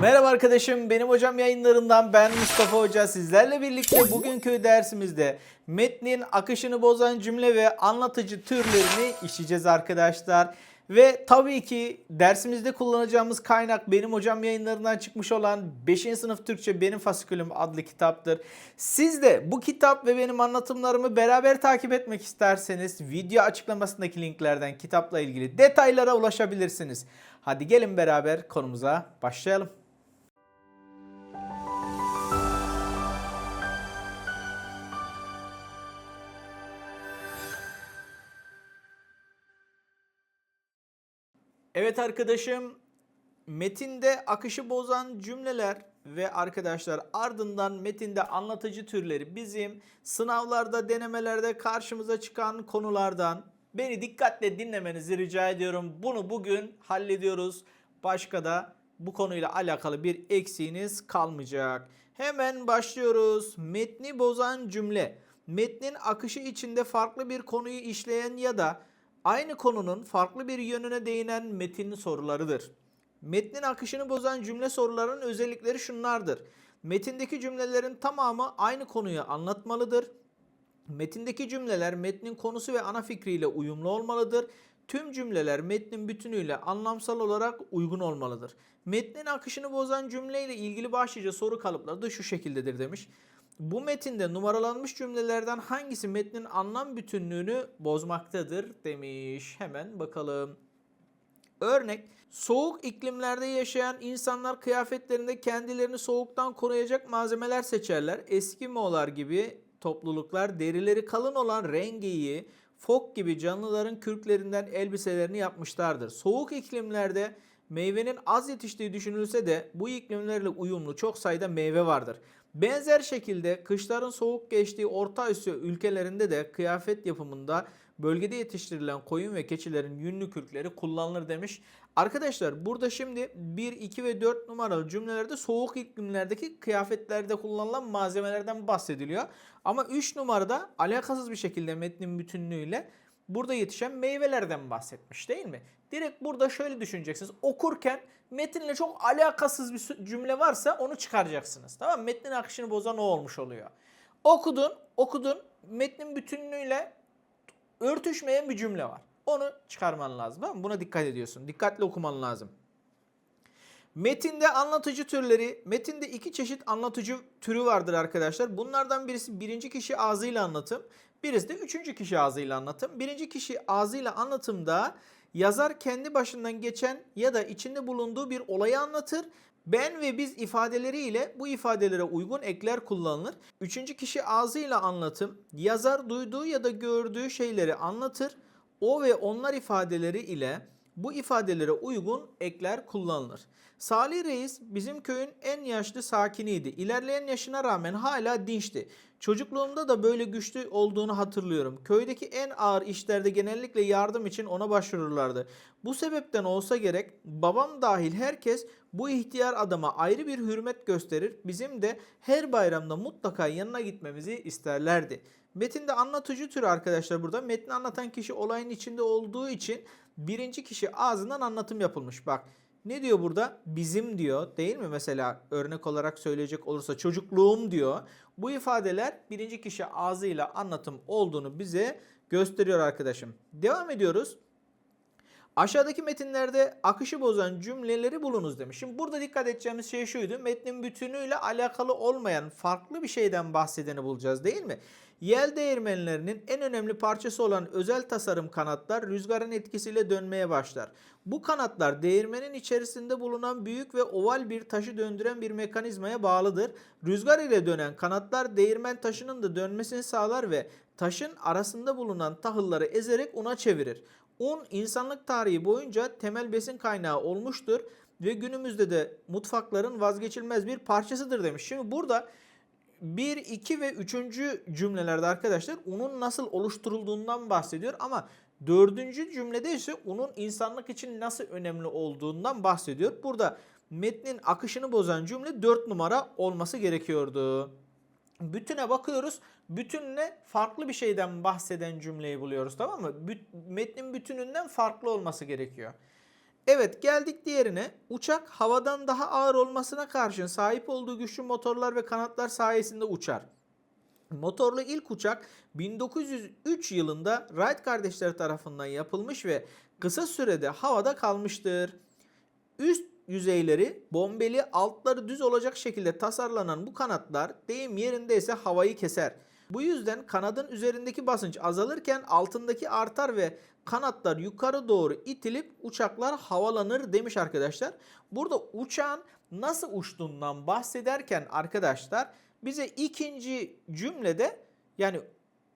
Merhaba arkadaşım, benim hocam yayınlarından ben Mustafa Hoca. Sizlerle birlikte bugünkü dersimizde metnin akışını bozan cümle ve anlatıcı türlerini işleyeceğiz arkadaşlar. Ve tabii ki dersimizde kullanacağımız kaynak benim hocam yayınlarından çıkmış olan 5. sınıf Türkçe Benim Fasikülüm adlı kitaptır. Siz de bu kitap ve benim anlatımlarımı beraber takip etmek isterseniz video açıklamasındaki linklerden kitapla ilgili detaylara ulaşabilirsiniz. Hadi gelin beraber konumuza başlayalım. Evet arkadaşım, metinde akışı bozan cümleler ve arkadaşlar ardından metinde anlatıcı türleri bizim sınavlarda, denemelerde karşımıza çıkan konulardan beni dikkatle dinlemenizi rica ediyorum. Bunu bugün hallediyoruz. Başka da bu konuyla alakalı bir eksiğiniz kalmayacak. Hemen başlıyoruz. Metni bozan cümle. Metnin akışı içinde farklı bir konuyu işleyen ya da aynı konunun farklı bir yönüne değinen metin sorularıdır. Metnin akışını bozan cümle sorularının özellikleri şunlardır. Metindeki cümlelerin tamamı aynı konuyu anlatmalıdır. Metindeki cümleler metnin konusu ve ana fikriyle uyumlu olmalıdır. Tüm cümleler metnin bütünüyle anlamsal olarak uygun olmalıdır. Metnin akışını bozan cümleyle ilgili başlıca soru kalıpları da şu şekildedir demiş. Bu metinde numaralanmış cümlelerden hangisi metnin anlam bütünlüğünü bozmaktadır demiş. Hemen bakalım. Örnek, soğuk iklimlerde yaşayan insanlar kıyafetlerinde kendilerini soğuktan koruyacak malzemeler seçerler. Eskimolar gibi topluluklar derileri kalın olan rengeyi, fok gibi canlıların kürklerinden elbiselerini yapmışlardır. Soğuk iklimlerde meyvenin az yetiştiği düşünülse de bu iklimlerle uyumlu çok sayıda meyve vardır. Benzer şekilde kışların soğuk geçtiği Orta Asya ülkelerinde de kıyafet yapımında bölgede yetiştirilen koyun ve keçilerin yünlü kürkleri kullanılır demiş. Arkadaşlar burada şimdi 1, 2 ve 4 numaralı cümlelerde soğuk iklimlerdeki kıyafetlerde kullanılan malzemelerden bahsediliyor. Ama 3 numarada alakasız bir şekilde metnin bütünlüğüyle burada yetişen meyvelerden bahsetmiş değil mi? Direkt burada şöyle düşüneceksiniz. Okurken metinle çok alakasız bir cümle varsa onu çıkaracaksınız. Tamam mı? Metnin akışını bozan o olmuş oluyor. Okudun, okudun. Metnin bütünlüğüyle örtüşmeyen bir cümle var. Onu çıkarman lazım. Tamam mı? Buna dikkat ediyorsun. Dikkatli okuman lazım. Metinde anlatıcı türleri, metinde iki çeşit anlatıcı türü vardır arkadaşlar. Bunlardan birisi birinci kişi ağzıyla anlatım, birisi de üçüncü kişi ağzıyla anlatım. Birinci kişi ağzıyla anlatımda yazar kendi başından geçen ya da içinde bulunduğu bir olayı anlatır. Ben ve biz ifadeleriyle bu ifadelere uygun ekler kullanılır. Üçüncü kişi ağzıyla anlatım, yazar duyduğu ya da gördüğü şeyleri anlatır. O ve onlar ifadeleri ile bu ifadelere uygun ekler kullanılır. Salih Reis bizim köyün en yaşlı sakiniydi. İlerleyen yaşına rağmen hala dinçti. Çocukluğumda da böyle güçlü olduğunu hatırlıyorum. Köydeki en ağır işlerde genellikle yardım için ona başvururlardı. Bu sebepten olsa gerek babam dahil herkes bu ihtiyar adama ayrı bir hürmet gösterir. Bizim de her bayramda mutlaka yanına gitmemizi isterlerdi. Metinde anlatıcı türü arkadaşlar burada. Metni anlatan kişi olayın içinde olduğu için birinci kişi ağzından anlatım yapılmış. Bak ne diyor burada? Bizim diyor değil mi? Mesela örnek olarak söyleyecek olursa çocukluğum diyor. Bu ifadeler birinci kişi ağzıyla anlatım olduğunu bize gösteriyor arkadaşım. Devam ediyoruz. Aşağıdaki metinlerde akışı bozan cümleleri bulunuz demiş. Şimdi burada dikkat edeceğimiz şey şuydu. Metnin bütünüyle alakalı olmayan farklı bir şeyden bahsedeni bulacağız değil mi? Yel değirmenlerinin en önemli parçası olan özel tasarım kanatlar rüzgarın etkisiyle dönmeye başlar. Bu kanatlar değirmenin içerisinde bulunan büyük ve oval bir taşı döndüren bir mekanizmaya bağlıdır. Rüzgar ile dönen kanatlar değirmen taşının da dönmesini sağlar ve taşın arasında bulunan tahılları ezerek una çevirir. Un insanlık tarihi boyunca temel besin kaynağı olmuştur ve günümüzde de mutfakların vazgeçilmez bir parçasıdır demiş. Şimdi burada 1, 2 ve 3. cümlelerde arkadaşlar unun nasıl oluşturulduğundan bahsediyor ama dördüncü cümlede ise unun insanlık için nasıl önemli olduğundan bahsediyor. Burada metnin akışını bozan cümle 4 numara olması gerekiyordu. Bütüne bakıyoruz. Bütünle farklı bir şeyden bahseden cümleyi buluyoruz tamam mı? Büt, metnin bütününden farklı olması gerekiyor. Evet geldik diğerine. Uçak havadan daha ağır olmasına karşın sahip olduğu güçlü motorlar ve kanatlar sayesinde uçar. Motorlu ilk uçak 1903 yılında Wright kardeşleri tarafından yapılmış ve kısa sürede havada kalmıştır. Üst yüzeyleri bombeli, altları düz olacak şekilde tasarlanan bu kanatlar deyim yerindeyse havayı keser. Bu yüzden kanadın üzerindeki basınç azalırken altındaki artar ve kanatlar yukarı doğru itilip uçaklar havalanır demiş arkadaşlar. Burada uçağın nasıl uçtuğundan bahsederken arkadaşlar bize ikinci cümlede yani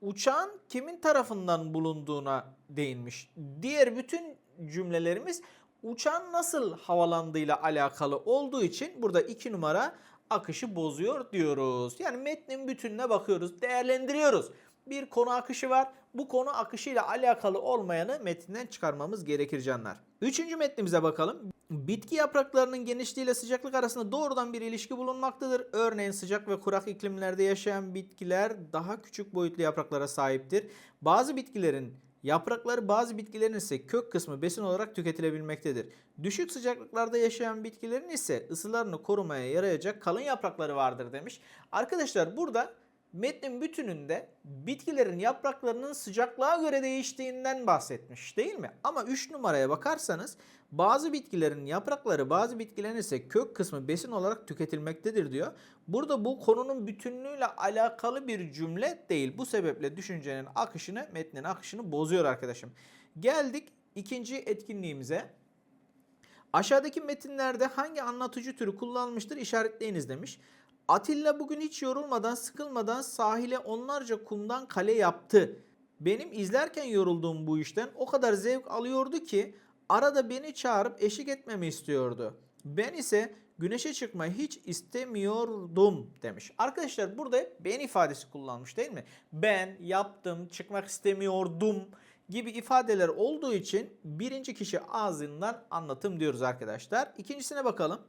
uçağın kimin tarafından bulunduğuna değinmiş. Diğer bütün cümlelerimiz uçağın nasıl havalandığıyla alakalı olduğu için burada iki numara akışı bozuyor diyoruz. Yani metnin bütününe bakıyoruz, değerlendiriyoruz. Bir konu akışı var. Bu konu akışıyla alakalı olmayanı metinden çıkarmamız gerekir canlar. Üçüncü metnimize bakalım. Bitki yapraklarının genişliğiyle sıcaklık arasında doğrudan bir ilişki bulunmaktadır. Örneğin sıcak ve kurak iklimlerde yaşayan bitkiler daha küçük boyutlu yapraklara sahiptir. Bazı bitkilerin yaprakları bazı bitkilerin ise kök kısmı besin olarak tüketilebilmektedir. Düşük sıcaklıklarda yaşayan bitkilerin ise ısılarını korumaya yarayacak kalın yaprakları vardır demiş. Arkadaşlar burada metnin bütününde bitkilerin yapraklarının sıcaklığa göre değiştiğinden bahsetmiş değil mi? Ama 3 numaraya bakarsanız bazı bitkilerin yaprakları bazı bitkilerin ise kök kısmı besin olarak tüketilmektedir diyor. Burada bu konunun bütünlüğüyle alakalı bir cümle değil. Bu sebeple düşüncenin akışını, metnin akışını bozuyor arkadaşım. Geldik ikinci etkinliğimize. Aşağıdaki metinlerde hangi anlatıcı türü kullanılmıştır işaretleyiniz demiş. Atilla bugün hiç yorulmadan, sıkılmadan sahile onlarca kumdan kale yaptı. Benim izlerken yorulduğum bu işten o kadar zevk alıyordu ki arada beni çağırıp eşlik etmemi istiyordu. Ben ise güneşe çıkmayı hiç istemiyordum demiş. Arkadaşlar burada ben ifadesi kullanmış değil mi? Ben yaptım, çıkmak istemiyordum gibi ifadeler olduğu için birinci kişi ağzından anlatım diyoruz arkadaşlar. İkincisine bakalım.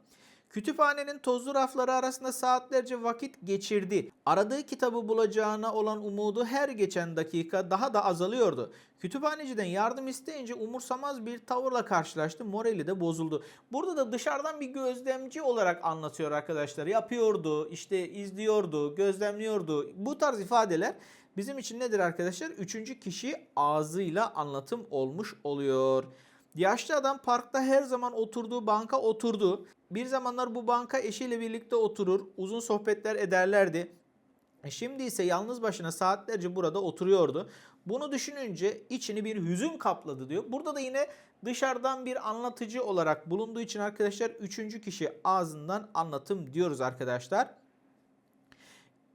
Kütüphanenin tozlu rafları arasında saatlerce vakit geçirdi. Aradığı kitabı bulacağına olan umudu her geçen dakika daha da azalıyordu. Kütüphaneciden yardım isteyince umursamaz bir tavırla karşılaştı. Morali de bozuldu. Burada da dışarıdan bir gözlemci olarak anlatıyor arkadaşlar. Yapıyordu, işte izliyordu, gözlemliyordu. Bu tarz ifadeler bizim için nedir arkadaşlar? Üçüncü kişi ağzıyla anlatım olmuş oluyor. Yaşlı adam parkta her zaman oturduğu banka oturdu. Bir zamanlar bu banka eşiyle birlikte oturur, uzun sohbetler ederlerdi. E Şimdi ise yalnız başına saatlerce burada oturuyordu. Bunu düşününce içini bir hüzün kapladı diyor. Burada da yine dışarıdan bir anlatıcı olarak bulunduğu için arkadaşlar üçüncü kişi ağzından anlatım diyoruz arkadaşlar.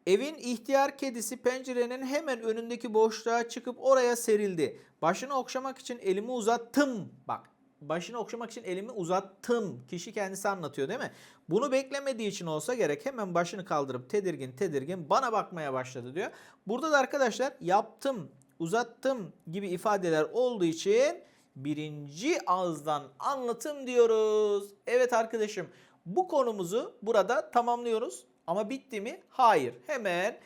Evin ihtiyar kedisi pencerenin hemen önündeki boşluğa çıkıp oraya serildi. Başını okşamak için elimi uzattım. Bak başını okşamak için elimi uzattım. Kişi kendisi anlatıyor değil mi? Bunu beklemediği için olsa gerek hemen başını kaldırıp tedirgin tedirgin bana bakmaya başladı diyor. Burada da arkadaşlar yaptım, uzattım gibi ifadeler olduğu için birinci ağızdan anlatım diyoruz. Evet arkadaşım bu konumuzu burada tamamlıyoruz. Ama bitti mi? Hayır. Hemen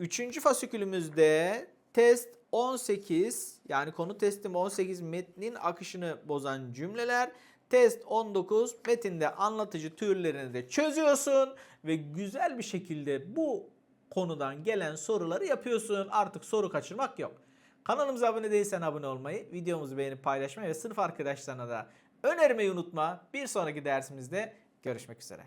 3. fasikülümüzde test 18 yani konu testim 18 metnin akışını bozan cümleler. Test 19 metinde anlatıcı türlerini de çözüyorsun ve güzel bir şekilde bu konudan gelen soruları yapıyorsun. Artık soru kaçırmak yok. Kanalımıza abone değilsen abone olmayı, videomuzu beğenip paylaşmayı ve sınıf arkadaşlarına da önermeyi unutma. Bir sonraki dersimizde görüşmek üzere.